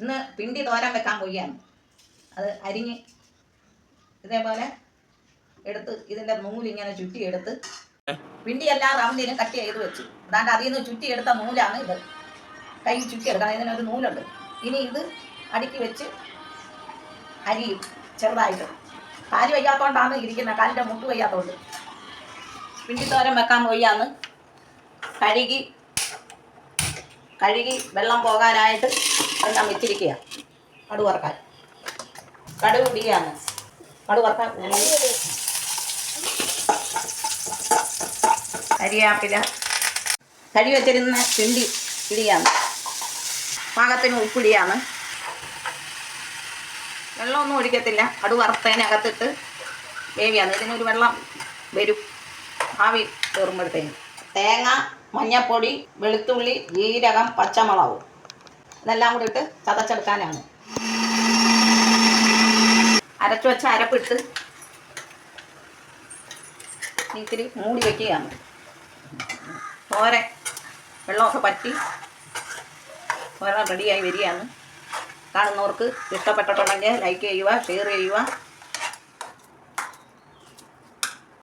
ഇന്ന് പിണ്ടി തോരാൻ വെക്കാൻ പോവുകയാണ്. അത് അരിഞ്ഞ് ഇതേപോലെ എടുത്ത് ഇതിന്റെ നൂലിങ്ങനെ ചുറ്റിയെടുത്ത് പിണ്ടി എല്ലാ റൗണ്ടിനും കട്ട് ചെയ്ത് വെച്ചു. അതാണ്ട് അതിൽ നിന്ന് ചുറ്റിയെടുത്ത നൂലാണ് ഇത്. കൈ ചുറ്റി ചുറ്റിയെടുക്കണം ഇതിനൊരു നൂലുണ്ട്. ഇനി ഇത് അടുക്കി വെച്ച് അരിയും ചെറുതായിട്ട്. കാൽ വയ്യാത്തോണ്ടാണ് ഇരിക്കുന്നത് കാലിന്റെ മുട്ട് വയ്യാത്തോണ്ട്. പിണ്ടിത്തോരൻ വെക്കാൻ പോയാന്ന് കഴുകി കഴുകി വെള്ളം പോകാനായിട്ട് എല്ലാം വെച്ചിരിക്കുക കടു വറക്കാൻ. കടു ഇടിയാണ് കടു വറക്കാൻ കരിയാപ്പില. കഴി വെച്ചിരുന്ന പിണ്ടി ഇടിയാണ് പാകത്തിന് ഉപ്പിടിയാണ് വെള്ളമൊന്നും ഒഴിക്കത്തില്ല. കടു വറുത്തതിനകത്തിട്ട് വേവിയാണ്. ഇതിനൊരു വെള്ളം വരും. ആവി കയറുമ്പോഴത്തേന്. തേങ്ങ മഞ്ഞപ്പൊടി വെളുത്തുള്ളി ജീരകം പച്ചമുളക്. ഇതെല്ലാം കൂടി ഇട്ട് ചതച്ചെടുക്കാനാണ്. അരച്ചു വെച്ച അരപ്പിട്ട് ഇത്തിരി മൂടി വയ്ക്കുകയാണ് തോര വെള്ളമൊക്കെ പറ്റി തോര റെഡിയായി വരികയാണ്. കാണുന്നവർക്ക് ഇഷ്ടപ്പെട്ടിട്ടുണ്ടെങ്കിൽ ലൈക്ക് ചെയ്യുക ഷെയർ ചെയ്യുക.